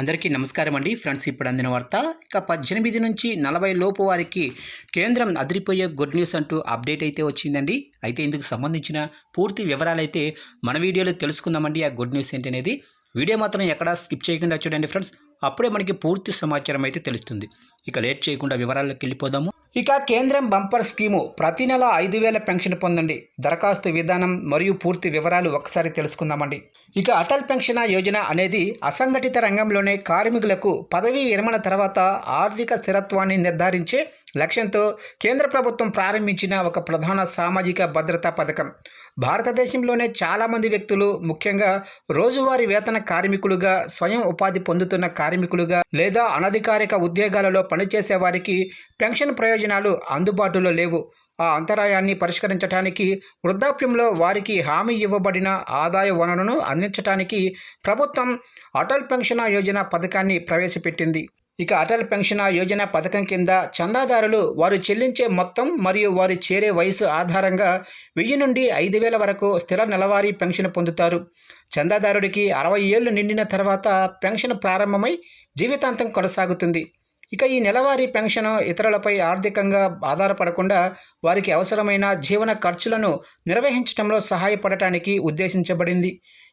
అందరికీ నమస్కారం అండి. ఫ్రెండ్స్ ఇప్పుడు అందిన వార్త ఇక పద్దెనిమిది నుంచి నలభై లోపు వారికి కేంద్రం అదిరిపోయే గుడ్ న్యూస్ అంటూ అప్డేట్ అయితే వచ్చిందండి. అయితే ఇందుకు సంబంధించిన పూర్తి వివరాలు అయితే మన వీడియోలో తెలుసుకుందామండి. ఆ గుడ్ న్యూస్ ఏంటనేది. వీడియో మాత్రం ఎక్కడా స్కిప్ చేయకుండా చూడండి ఫ్రెండ్స్. అప్పుడే మనకి పూర్తి సమాచారం అయితే తెలుస్తుంది. ఇక లేట్ చేయకుండా వివరాల్లోకి వెళ్ళిపోదాము. ఇక కేంద్రం బంపర్ స్కీము ప్రతి నెల ఐదు వేల పెన్షన్ పొందండి. దరఖాస్తు విధానం మరియు పూర్తి వివరాలు ఒకసారి తెలుసుకుందామండి. ఇక అటల్ పెన్షన్ యోజన అనేది అసంఘటిత రంగంలోనే కార్మికులకు పదవీ విరమణ తర్వాత ఆర్థిక స్థిరత్వాన్ని నిర్ధారించే లక్ష్యంతో కేంద్ర ప్రభుత్వం ప్రారంభించిన ఒక ప్రధాన సామాజిక భద్రతా పథకం. భారతదేశంలోనే చాలామంది వ్యక్తులు ముఖ్యంగా రోజువారీ వేతన కార్మికులుగా స్వయం ఉపాధి పొందుతున్న కార్మికులుగా లేదా అనధికారిక ఉద్యోగాలలో పనిచేసే వారికి పెన్షన్ ప్రయోజనాలు అందుబాటులో లేవు. ఆ అంతరాయాన్ని పరిష్కరించడానికి వృద్ధాప్యంలో వారికి హామీ ఇవ్వబడిన ఆదాయ వనరును అందించడానికి ప్రభుత్వం అటల్ పెన్షన్ యోజన పథకాన్ని ప్రవేశపెట్టింది. ఇక అటల్ పెన్షన్ యోజన పథకం కింద చందాదారులు వారు చెల్లించే మొత్తం మరియు వారు చేరే వయసు ఆధారంగా వెయ్యి నుండి ఐదు వేల వరకు స్థిర నెలవారీ పెన్షన్ పొందుతారు. చందాదారుడికి అరవై ఏళ్ళు నిండిన తర్వాత పెన్షన్ ప్రారంభమై జీవితాంతం కొనసాగుతుంది. ఇక ఈ నెలవారీ పెన్షన్ ఇతరులపై ఆర్థికంగా ఆధారపడకుండా వారికి అవసరమైన జీవన ఖర్చులను నిర్వహించడంలో సహాయపడటానికి ఉద్దేశించబడింది.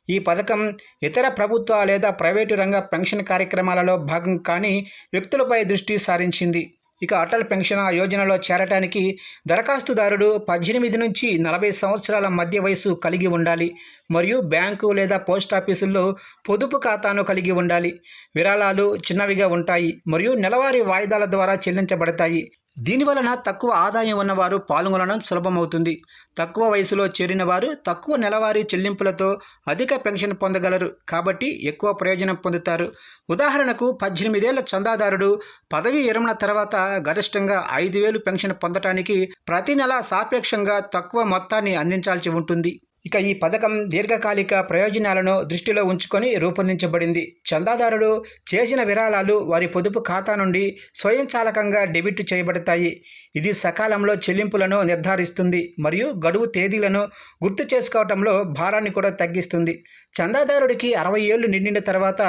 ఈ పథకం ఇతర ప్రభుత్వ లేదా ప్రైవేటు రంగ పెన్షన్ కార్యక్రమాలలో భాగం కాని వ్యక్తులపై దృష్టి సారించింది. ఇక అటల్ పెన్షన్ యోజనలో చేరటానికి దరఖాస్తుదారుడు పద్దెనిమిది నుంచి నలభై సంవత్సరాల మధ్య వయసు కలిగి ఉండాలి మరియు బ్యాంకు లేదా పోస్ట్ ఆఫీసుల్లో పొదుపు ఖాతాను కలిగి ఉండాలి. విరాళాలు చిన్నవిగా ఉంటాయి మరియు నెలవారీ వాయిదాల ద్వారా చెల్లించబడతాయి. దీని వలన తక్కువ ఆదాయం ఉన్నవారు పాల్గొనడం సులభమవుతుంది. తక్కువ వయసులో చేరిన వారు తక్కువ నెలవారీ చెల్లింపులతో అధిక పెన్షన్ పొందగలరు. కాబట్టి ఎక్కువ ప్రయోజనం పొందుతారు. ఉదాహరణకు పద్దెనిమిదేళ్ళ చందాదారుడు పదవీ విరమణ తర్వాత గరిష్టంగా ఐదు వేలు పెన్షన్ పొందటానికి ప్రతి నెల సాపేక్షంగా తక్కువ మొత్తాన్ని అందించాల్సి ఉంటుంది. ఇక ఈ పథకం దీర్ఘకాలిక ప్రయోజనాలను దృష్టిలో ఉంచుకొని రూపొందించబడింది. చందాదారుడు చేసిన విరాళాలు వారి పొదుపు ఖాతా నుండి స్వయంచాలకంగా డెబిట్ చేయబడతాయి. ఇది సకాలంలో చెల్లింపులను నిర్ధారిస్తుంది మరియు గడువు తేదీలను గుర్తు చేసుకోవటంలో భారాన్ని కూడా తగ్గిస్తుంది. చందాదారుడికి అరవై ఏళ్ళు నిండిన తర్వాత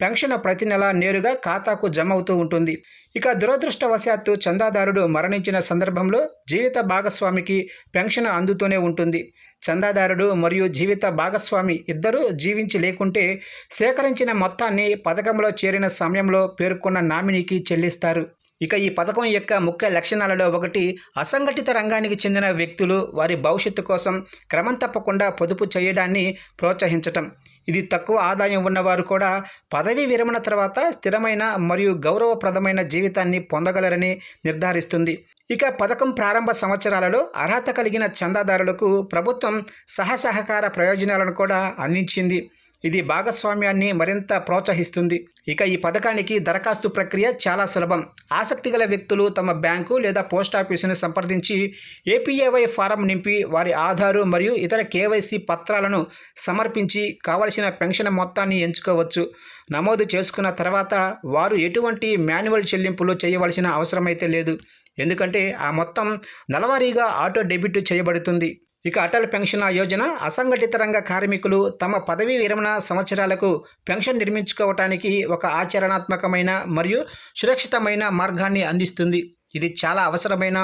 పెన్షన్ ప్రతి నెల నేరుగా ఖాతాకు జమ అవుతూ ఉంటుంది. ఇక దురదృష్టవశాత్తు చందాదారుడు మరణించిన సందర్భంలో జీవిత భాగస్వామికి పెన్షన్ అందుతూనే ఉంటుంది. చందాదారుడు మరియు జీవిత భాగస్వామి ఇద్దరూ జీవించి లేకుంటే సేకరించిన మొత్తాన్ని పథకంలో చేరిన సమయంలో పేర్కొన్న నామినీకి చెల్లిస్తారు. ఇక ఈ పథకం యొక్క ముఖ్య లక్షణాలలో ఒకటి అసంఘటిత రంగానికి చెందిన వ్యక్తులు వారి భవిష్యత్తు కోసం క్రమం తప్పకుండా పొదుపు చేయడాన్ని ప్రోత్సహించటం. ఇది తక్కువ ఆదాయం ఉన్నవారు కూడా పదవీ విరమణ తర్వాత స్థిరమైన మరియు గౌరవప్రదమైన జీవితాన్ని పొందగలరని నిర్ధారిస్తుంది. ఇక పథకం ప్రారంభ సంవత్సరాలలో అర్హత కలిగిన చందాదారులకు ప్రభుత్వం సహసహకార ప్రయోజనాలను కూడా అందించింది. ఇది భాగస్వామ్యాన్ని మరింత ప్రోత్సహిస్తుంది. ఇక ఈ పథకానికి దరఖాస్తు ప్రక్రియ చాలా సులభం. ఆసక్తి గల వ్యక్తులు తమ బ్యాంకు లేదా పోస్ట్ ఆఫీసును సంప్రదించి ఏపీఏవై ఫారం నింపి వారి ఆధారు మరియు ఇతర కేవైసీ పత్రాలను సమర్పించి కావలసిన పెన్షన్ మొత్తాన్ని ఎంచుకోవచ్చు. నమోదు చేసుకున్న తర్వాత వారు ఎటువంటి మాన్యువల్ చెల్లింపులు చేయవలసిన అవసరమైతే లేదు. ఎందుకంటే ఆ మొత్తం నెలవారీగా ఆటో డెబిట్ చేయబడుతుంది. ఇక అటల్ పెన్షన్ యోజన అసంఘటిత రంగ కార్మికులు తమ పదవీ విరమణ సంవత్సరాలకు పెన్షన్ నిర్మించుకోవటానికి ఒక ఆచరణాత్మకమైన మరియు సురక్షితమైన మార్గాన్ని అందిస్తుంది. ఇది చాలా అవసరమైన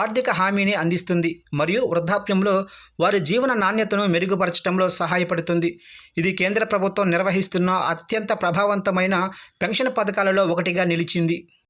ఆర్థిక హామీని అందిస్తుంది మరియు వృద్ధాప్యంలో వారి జీవన నాణ్యతను మెరుగుపరచడంలో సహాయపడుతుంది. ఇది కేంద్ర ప్రభుత్వం నిర్వహిస్తున్న అత్యంత ప్రభావవంతమైన పెన్షన్ పథకాలలో ఒకటిగా నిలిచింది.